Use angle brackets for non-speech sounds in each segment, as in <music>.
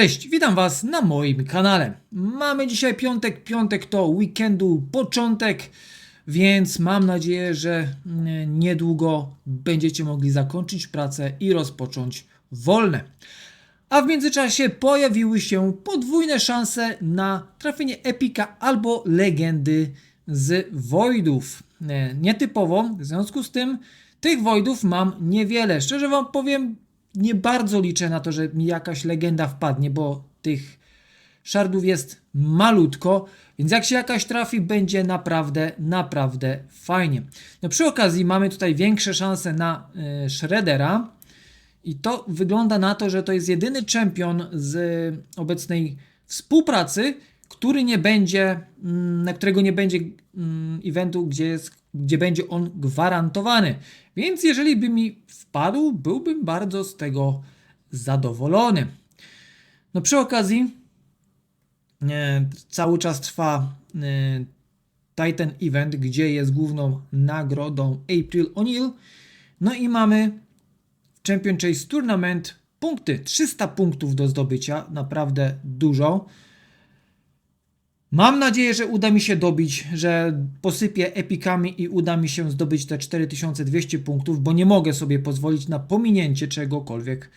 Cześć, witam Was na moim kanale. Mamy dzisiaj piątek, piątek to weekendu początek, więc mam nadzieję, że mm, niedługo będziecie mogli zakończyć pracę i rozpocząć wolne. A w międzyczasie pojawiły się podwójne szanse na trafienie epika albo legendy z Voidów. E, Nietypowo, w związku z tym tych Voidów mam niewiele. Szczerze Wam powiem, nie bardzo liczę na to, że mi jakaś legenda wpadnie, bo tych szardów jest malutko, więc jak się jakaś trafi, będzie naprawdę, naprawdę fajnie. No przy okazji mamy tutaj większe szanse na y, Shreddera i to wygląda na to, że to jest jedyny czempion z obecnej współpracy, który nie będzie, mm, na którego nie będzie mm, eventu, gdzie, jest, gdzie będzie on gwarantowany. Więc jeżeli by mi wpadł, byłbym bardzo z tego zadowolony. No przy okazji e, cały czas trwa e, Titan Event, gdzie jest główną nagrodą April O'Neil. No i mamy w Champion Chase Tournament punkty, 300 punktów do zdobycia, naprawdę dużo. Mam nadzieję, że uda mi się dobić, że posypię epikami i uda mi się zdobyć te 4200 punktów, bo nie mogę sobie pozwolić na pominięcie czegokolwiek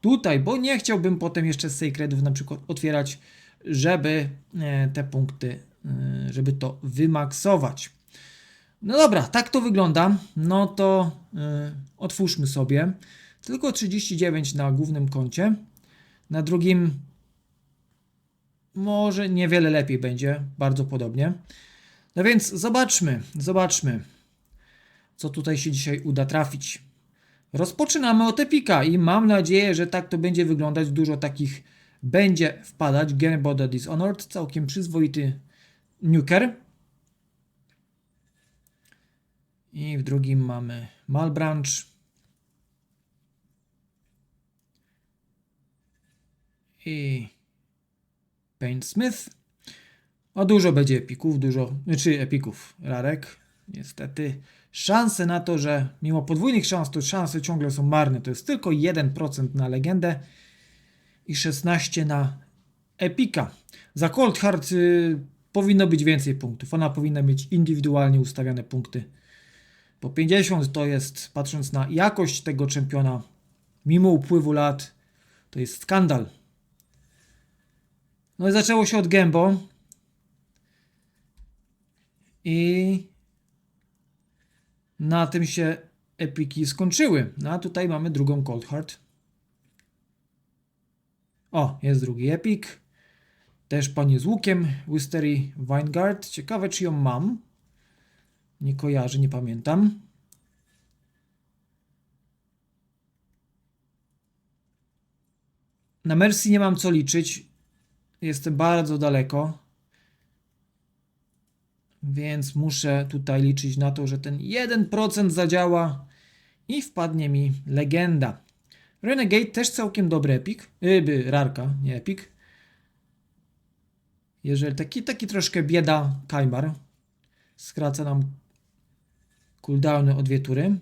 tutaj, bo nie chciałbym potem jeszcze z Sacredów na przykład otwierać, żeby e, te punkty, e, żeby to wymaksować. No dobra, tak to wygląda. No to e, otwórzmy sobie. Tylko 39 na głównym koncie. Na drugim może niewiele lepiej będzie, bardzo podobnie. No więc zobaczmy, zobaczmy, co tutaj się dzisiaj uda trafić. Rozpoczynamy od Epika i mam nadzieję, że tak to będzie wyglądać. Dużo takich będzie wpadać. Gameboda Dishonored, całkiem przyzwoity nuker. I w drugim mamy Malbranch. I Paint Smith. O dużo będzie epików, dużo, czy epików, rarek. Niestety szanse na to, że mimo podwójnych szans, to szanse ciągle są marne. To jest tylko 1% na legendę i 16 na epika. Za Cold Heart y, powinno być więcej punktów. Ona powinna mieć indywidualnie ustawiane punkty. Po 50 to jest, patrząc na jakość tego czempiona, mimo upływu lat, to jest skandal. No i zaczęło się od Gembo. I na tym się epiki skończyły. No a tutaj mamy drugą Cold Heart. O, jest drugi epik. Też panie z łukiem. Wistery Vanguard. Ciekawe, czy ją mam. Nie kojarzę, nie pamiętam. Na Mercy nie mam co liczyć. Jestem bardzo daleko. Więc muszę tutaj liczyć na to, że ten 1% zadziała i wpadnie mi legenda. Renegade też całkiem dobry epik. Yy, rarka, nie epik. Jeżeli taki, taki troszkę bieda Kaimar. Skraca nam cooldowny o dwie tury.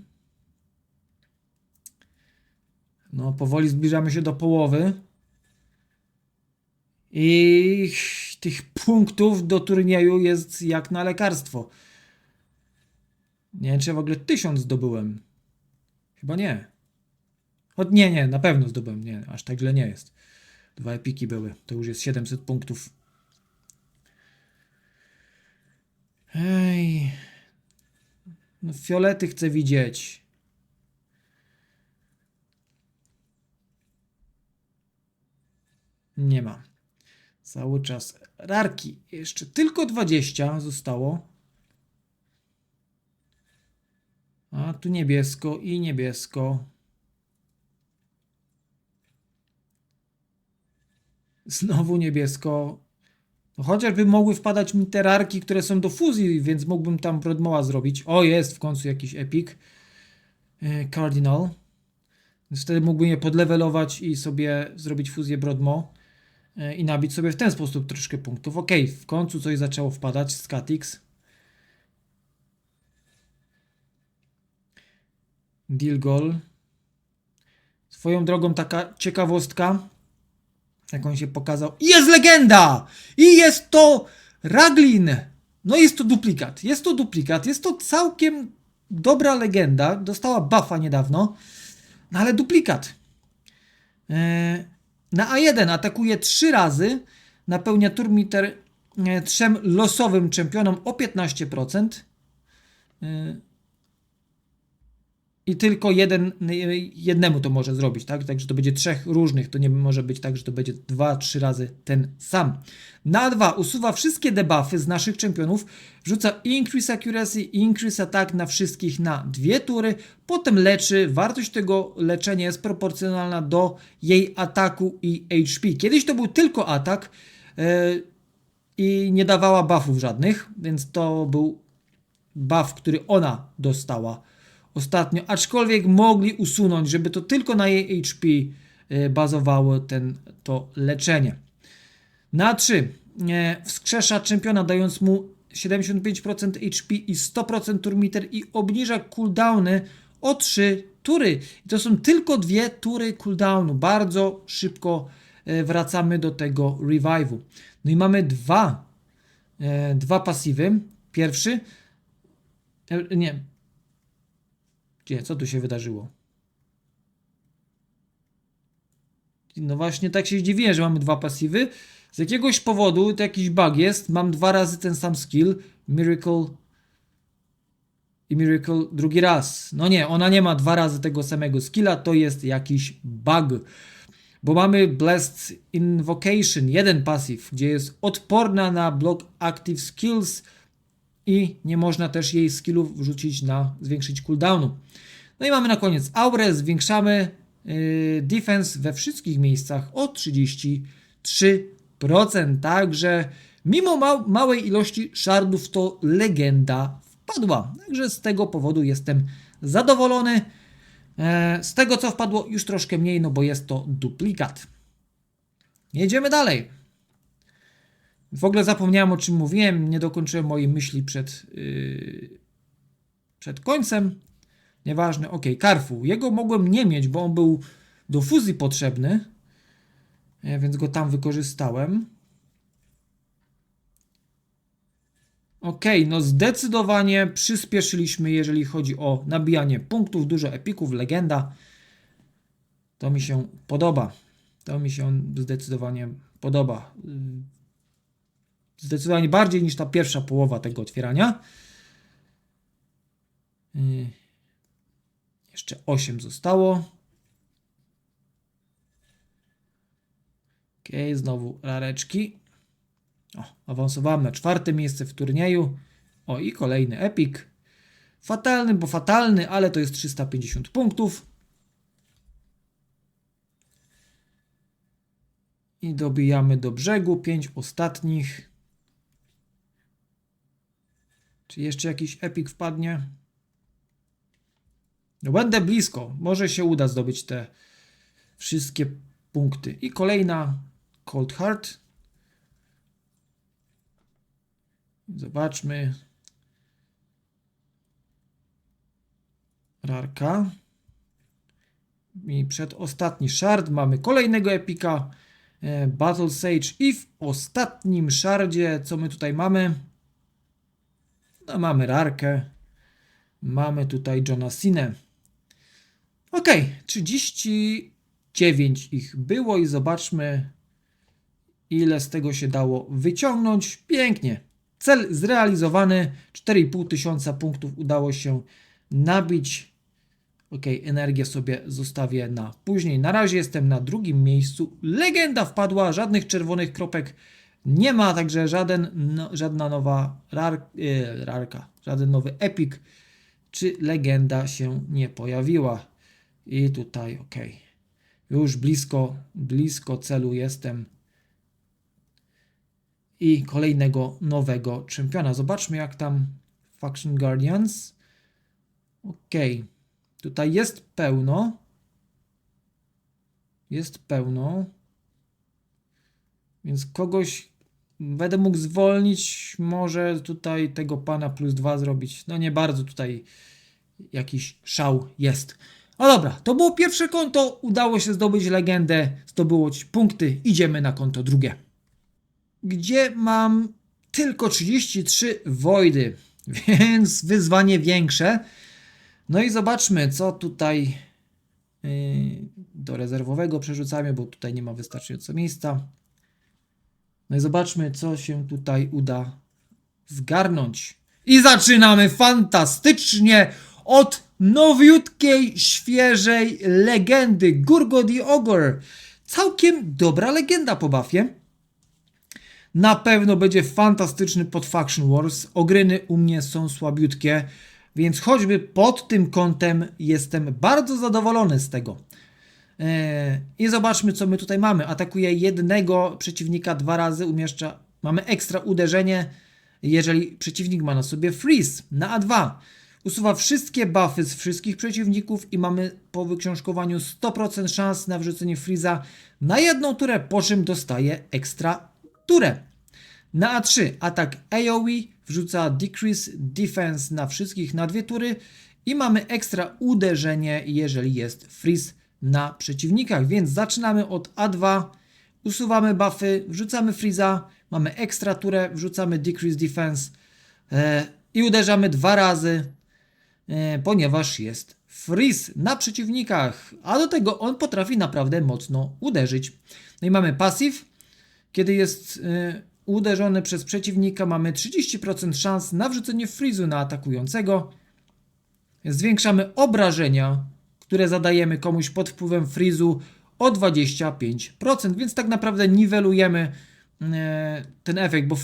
No, powoli zbliżamy się do połowy. I tych punktów do turnieju jest jak na lekarstwo. Nie wiem, czy ja w ogóle tysiąc zdobyłem. Chyba nie. Choć nie, nie, na pewno zdobyłem. Nie, aż tak źle nie jest. Dwa epiki były. To już jest 700 punktów. Ej. No, fiolety chcę widzieć. Nie ma. Cały czas rarki. Jeszcze tylko 20 zostało. A tu niebiesko i niebiesko. Znowu niebiesko. No chociażby mogły wpadać mi te rarki, które są do fuzji, więc mógłbym tam Brodmoła zrobić. O, jest w końcu jakiś epik. Yy, Cardinal. Więc wtedy mógłbym je podlewelować i sobie zrobić fuzję Brodmo e, i nabić sobie w ten sposób troszkę punktów. Ok, w końcu coś zaczęło wpadać z Katix. Deal goal. Swoją drogą taka ciekawostka. jak on się pokazał. I Jest legenda! I jest to Raglin! No jest to duplikat. Jest to duplikat. Jest to całkiem dobra legenda. Dostała buffa niedawno. No ale duplikat. E, Na A1 atakuje 3 razy. Napełnia turmiter e, trzem losowym czempionom o 15%. I tylko jeden, jednemu to może zrobić, tak? Także to będzie trzech różnych. To nie może być tak, że to będzie dwa, trzy razy ten sam. Na A2 usuwa wszystkie debuffy z naszych czempionów. Wrzuca increase accuracy, increase attack na wszystkich na dwie tury. Potem leczy. Wartość tego leczenia jest proporcjonalna do jej ataku i HP. Kiedyś to był tylko atak. Yy, i nie dawała buffów żadnych, więc to był buff, który ona dostała ostatnio, aczkolwiek mogli usunąć, żeby to tylko na jej HP y, bazowało ten, to leczenie. Na 3 e, wskrzesza czempiona dając mu 75% HP i 100% turmiter i obniża cooldowny o 3 tury. I to są tylko dwie tury cooldownu. Bardzo szybko e, wracamy do tego revive'u. No i mamy dwa, e, dwa pasywy. Pierwszy, e, nie, gdzie, co tu się wydarzyło? No właśnie tak się zdziwiłem, że mamy dwa pasywy. Z jakiegoś powodu, to jakiś bug jest, mam dwa razy ten sam skill, Miracle i Miracle drugi raz. No nie, ona nie ma dwa razy tego samego skilla, to jest jakiś bug. Bo mamy Blessed Invocation, jeden pasyw, gdzie jest odporna na block Active Skills i nie można też jej skillów wrzucić na zwiększyć cooldownu. No i mamy na koniec aurę, zwiększamy yy, defense we wszystkich miejscach o 33%, także mimo ma małej ilości shardów to legenda wpadła. Także z tego powodu jestem zadowolony. E, z tego co wpadło już troszkę mniej, no bo jest to duplikat. Jedziemy dalej. W ogóle zapomniałem o czym mówiłem, nie dokończyłem mojej myśli przed, yy, przed końcem. Nieważne, ok, Carfu. Jego mogłem nie mieć, bo on był do fuzji potrzebny, e, więc go tam wykorzystałem. Ok, no zdecydowanie przyspieszyliśmy, jeżeli chodzi o nabijanie punktów, dużo epików, legenda. To mi się podoba. To mi się zdecydowanie podoba. Zdecydowanie bardziej niż ta pierwsza połowa tego otwierania. Yy, jeszcze 8 zostało. Ok, znowu rareczki. O, awansowałem na czwarte miejsce w turnieju. O, i kolejny epik. Fatalny, bo fatalny, ale to jest 350 punktów. I dobijamy do brzegu. 5 ostatnich. Czy jeszcze jakiś epik wpadnie? No będę blisko. Może się uda zdobyć te wszystkie punkty. I kolejna Cold Heart. Zobaczmy. Rarka. I przedostatni shard mamy kolejnego epika. e, Battle Sage. I w ostatnim shardzie, co my tutaj mamy? No mamy rarkę. Mamy tutaj Johna Sinę. Ok, 39 ich było i zobaczmy, ile z tego się dało wyciągnąć. Pięknie. Cel zrealizowany. 4,5 tysiąca punktów udało się nabić. Ok, energię sobie zostawię na później. Na razie jestem na drugim miejscu. Legenda wpadła, żadnych czerwonych kropek nie ma, także żaden, no, żadna nowa rar, yy, rarka, żaden nowy epik czy legenda się nie pojawiła. I tutaj ok. Już blisko, blisko celu jestem. I kolejnego nowego czempiona. Zobaczmy jak tam Faction Guardians. Ok. Tutaj jest pełno. Jest pełno. Więc kogoś będę mógł zwolnić. Może tutaj tego pana plus dwa zrobić. No nie bardzo tutaj jakiś szał jest. No dobra, to było pierwsze konto, udało się zdobyć legendę, zdobyło ci punkty, idziemy na konto drugie. Gdzie mam tylko 33 wojdy, <laughs> więc wyzwanie większe. No i zobaczmy, co tutaj yy, do rezerwowego przerzucamy, bo tutaj nie ma wystarczająco miejsca. No i zobaczmy, co się tutaj uda zgarnąć. I zaczynamy fantastycznie od nowiutkiej, świeżej legendy Gurgo the Ogre. Całkiem dobra legenda po buffie. Na pewno będzie fantastyczny pod Faction Wars. Ogryny u mnie są słabiutkie, więc choćby pod tym kątem jestem bardzo zadowolony z tego. Eee, I zobaczmy, co my tutaj mamy. Atakuje jednego przeciwnika dwa razy, umieszcza. Mamy ekstra uderzenie, jeżeli przeciwnik ma na sobie freeze na A2. Usuwa wszystkie buffy z wszystkich przeciwników i mamy po wyksiążkowaniu 100% szans na wrzucenie freeza na jedną turę, po czym dostaje ekstra turę. Na A3 atak AoE wrzuca decrease defense na wszystkich na dwie tury i mamy ekstra uderzenie, jeżeli jest freeze na przeciwnikach, więc zaczynamy od A2, usuwamy buffy, wrzucamy freeza, mamy ekstra turę, wrzucamy decrease defense e, i uderzamy dwa razy, e, ponieważ jest freeze na przeciwnikach, a do tego on potrafi naprawdę mocno uderzyć. No i mamy passive, kiedy jest y, uderzony przez przeciwnika, mamy 30% szans na wrzucenie frizu na atakującego. Zwiększamy obrażenia, które zadajemy komuś pod wpływem frizu o 25%, więc tak naprawdę niwelujemy y, ten efekt, bo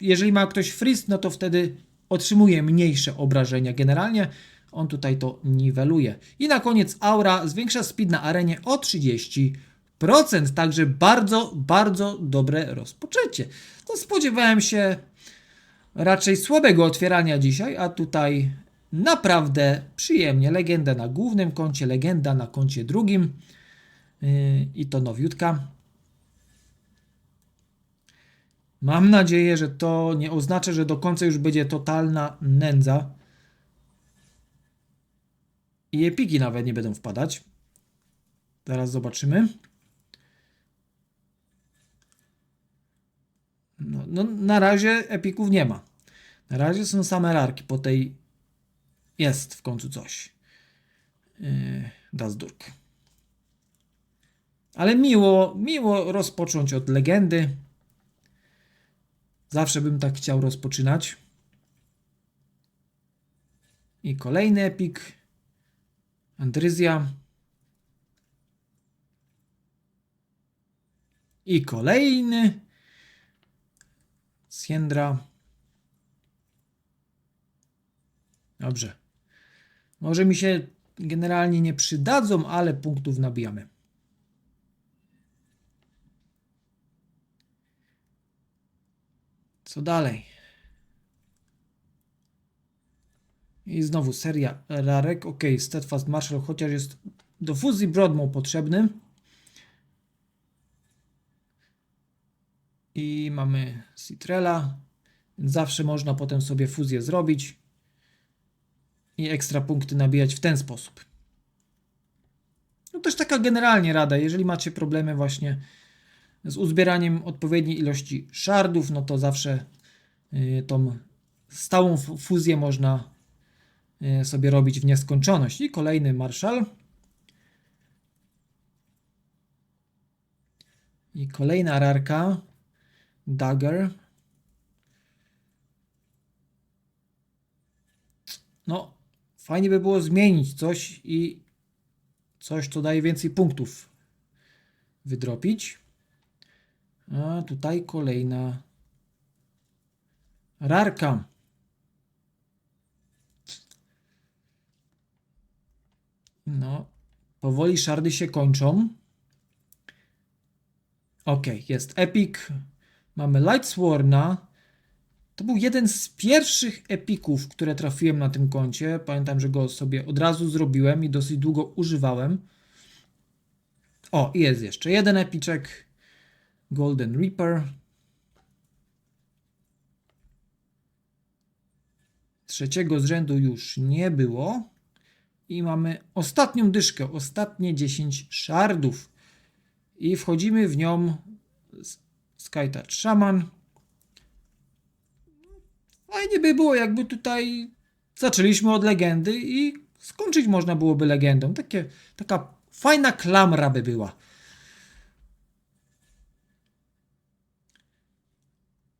jeżeli ma ktoś friz, no to wtedy otrzymuje mniejsze obrażenia generalnie. On tutaj to niweluje. I na koniec aura zwiększa speed na arenie o 30%. Także bardzo, bardzo dobre rozpoczęcie. No spodziewałem się raczej słabego otwierania dzisiaj, a tutaj naprawdę przyjemnie. Legenda na głównym koncie, legenda na koncie drugim. Yy, I to nowiutka. Mam nadzieję, że to nie oznacza, że do końca już będzie totalna nędza. I epiki nawet nie będą wpadać. Zaraz zobaczymy. No, no, na razie epików nie ma. Na razie są same rarki. Po tej jest w końcu coś. Yy, Dazdurk. Ale miło, miło rozpocząć od legendy. Zawsze bym tak chciał rozpoczynać. I kolejny epik. Andryzja. I kolejny. Siendra. Dobrze. Może mi się generalnie nie przydadzą, ale punktów nabijamy. Co dalej? I znowu seria rarek. Ok, Steadfast Marshall, chociaż jest do fuzji Broadmoor potrzebny. I mamy Citrella. Zawsze można potem sobie fuzję zrobić i ekstra punkty nabijać w ten sposób. No też taka generalnie rada, jeżeli macie problemy właśnie z uzbieraniem odpowiedniej ilości shardów, no to zawsze y, tą stałą fuzję można y, sobie robić w nieskończoność. I kolejny Marshall. I kolejna rarka. Dagger. No, fajnie by było zmienić coś i coś, co daje więcej punktów wydropić. A tutaj kolejna rarka. No, powoli szardy się kończą. Ok, jest Epic. Mamy Lightsworna. To był jeden z pierwszych epików, które trafiłem na tym koncie. Pamiętam, że go sobie od razu zrobiłem i dosyć długo używałem. O, i jest jeszcze jeden epiczek. Golden Reaper. Trzeciego z rzędu już nie było. I mamy ostatnią dyszkę, ostatnie 10 szardów. I wchodzimy w nią z Skytouch Shaman. Fajnie by było, jakby tutaj zaczęliśmy od legendy i skończyć można byłoby legendą. Takie, taka fajna klamra by była.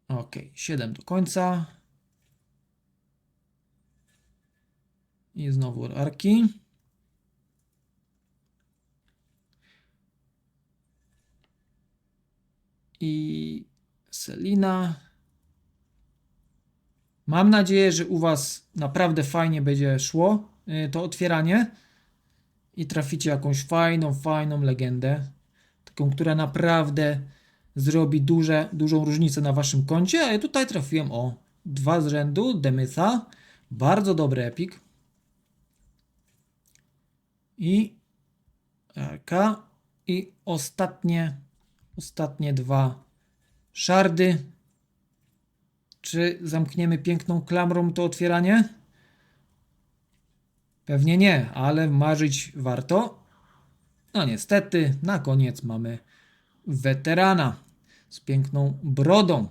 Ok, 7 do końca. I znowu arki. I Selina. Mam nadzieję, że u Was naprawdę fajnie będzie szło y, to otwieranie i traficie jakąś fajną, fajną legendę. Taką, która naprawdę zrobi duże, dużą różnicę na Waszym koncie. A ja tutaj trafiłem o dwa z rzędu. Demytha. Bardzo dobry epik. I RK. I ostatnie, ostatnie dwa szardy. Czy zamkniemy piękną klamrą to otwieranie? Pewnie nie, ale marzyć warto. No niestety, na koniec mamy weterana z piękną brodą.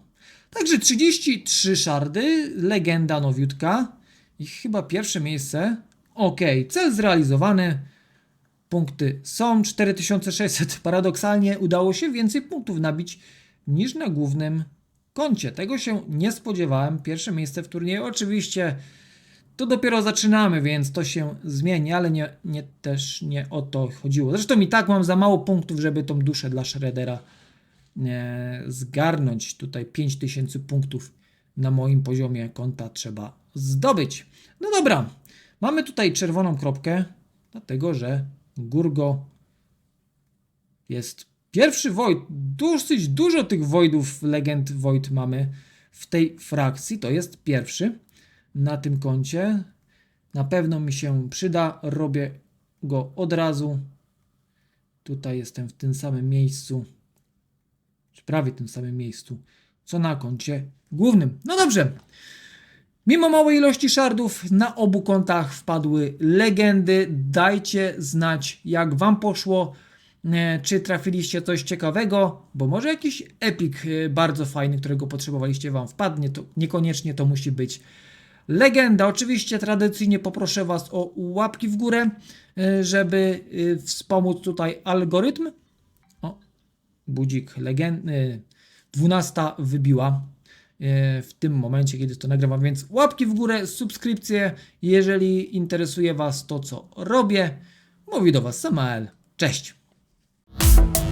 Także 33 szardy, legenda nowiutka i chyba pierwsze miejsce. Ok, cel zrealizowany. Punkty są 4600. Paradoksalnie udało się więcej punktów nabić niż na głównym koncie. Tego się nie spodziewałem. Pierwsze miejsce w turnieju. Oczywiście to dopiero zaczynamy, więc to się zmieni, ale nie, nie, też nie o to chodziło. Zresztą i tak mam za mało punktów, żeby tą duszę dla Shreddera e, zgarnąć. Tutaj 5000 punktów na moim poziomie konta trzeba zdobyć. No dobra, mamy tutaj czerwoną kropkę, dlatego że Gurgo jest pierwszy Void. Dosyć dużo tych Voidów, legend Void mamy w tej frakcji. To jest pierwszy na tym koncie. Na pewno mi się przyda. Robię go od razu. Tutaj jestem w tym samym miejscu, czy prawie tym samym miejscu, co na koncie głównym. No dobrze. Mimo małej ilości szardów na obu kontach wpadły legendy. Dajcie znać, jak Wam poszło. E, Czy trafiliście coś ciekawego, bo może jakiś epik e, bardzo fajny, którego potrzebowaliście Wam wpadnie. To niekoniecznie to musi być legenda. Oczywiście tradycyjnie poproszę Was o łapki w górę, e, żeby wspomóc tutaj algorytm. O, budzik legendy. 12 wybiła w tym momencie, kiedy to nagrywam, więc łapki w górę, subskrypcje, jeżeli interesuje Was to, co robię. Mówi do Was Samael. Cześć! Thank you